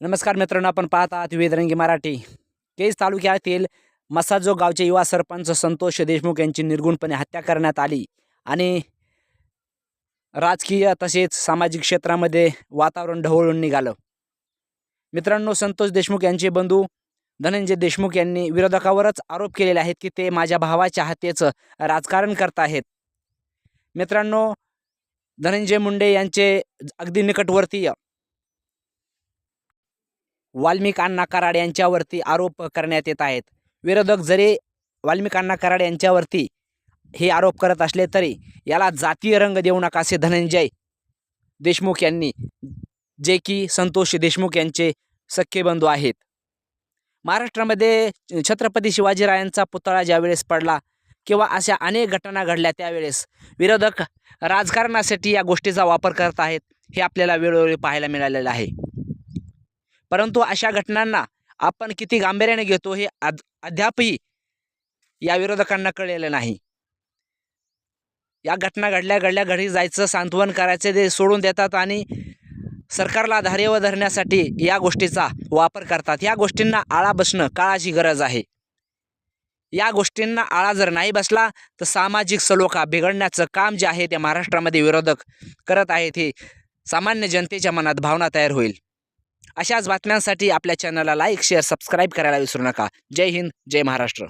नमस्कार मित्रांनो आपण पाहत आहात वेदरंगी मराठी. केज तालुक्यातील मसाजो गावचे युवा सरपंच संतोष देशमुख यांची निर्गुणपणे हत्या करण्यात आली आणि राजकीय तसेच सामाजिक क्षेत्रामध्ये वातावरण ढवळून निघालं. मित्रांनो संतोष देशमुख यांचे बंधू धनंजय देशमुख यांनी विरोधकावरच आरोप केलेले आहेत की ते माझ्या भावाच्या हत्येचं राजकारण करत आहेत. मित्रांनो धनंजय मुंडे यांचे अगदी निकटवर्तीय वाल्मिक अण्णा कराड यांच्यावरती आरोप करण्यात येत आहेत. विरोधक जरी वाल्मिक अण्णा कराड यांच्यावरती हे आरोप करत असले तरी याला जातीय रंग देऊ नका असे धनंजय देशमुख यांनी जे की संतोष देशमुख यांचे सख्खे बंधू आहेत. महाराष्ट्रामध्ये छत्रपती शिवाजीरायांचा पुतळा ज्यावेळेस पडला किंवा अशा अनेक घटना घडल्या त्यावेळेस विरोधक राजकारणासाठी या गोष्टीचा वापर करत आहेत हे आपल्याला वेळोवेळी पाहायला मिळालेलं आहे. परंतु अशा घटनांना आपण किती गांभीर्याने घेतो हे अद्यापही या विरोधकांना कळलेलं नाही. या घटना घडल्या घडल्या घरी जायचं सांत्वन करायचं ते सोडून देतात आणि सरकारला धारेवर धरण्यासाठी या गोष्टीचा वापर करतात. या गोष्टींना आळा बसणं काळाची गरज आहे. या गोष्टींना आळा जर नाही बसला तर सामाजिक सलोखा बिघडण्याचं काम जे आहे ते महाराष्ट्रामध्ये विरोधक करत आहेत हे सामान्य जनतेच्या मनात भावना तयार होईल. अशाच बातम्यांसाठी आपल्या चॅनलला लाईक शेअर सबस्क्राईब करायला विसरू नका. जय हिंद जय महाराष्ट्र.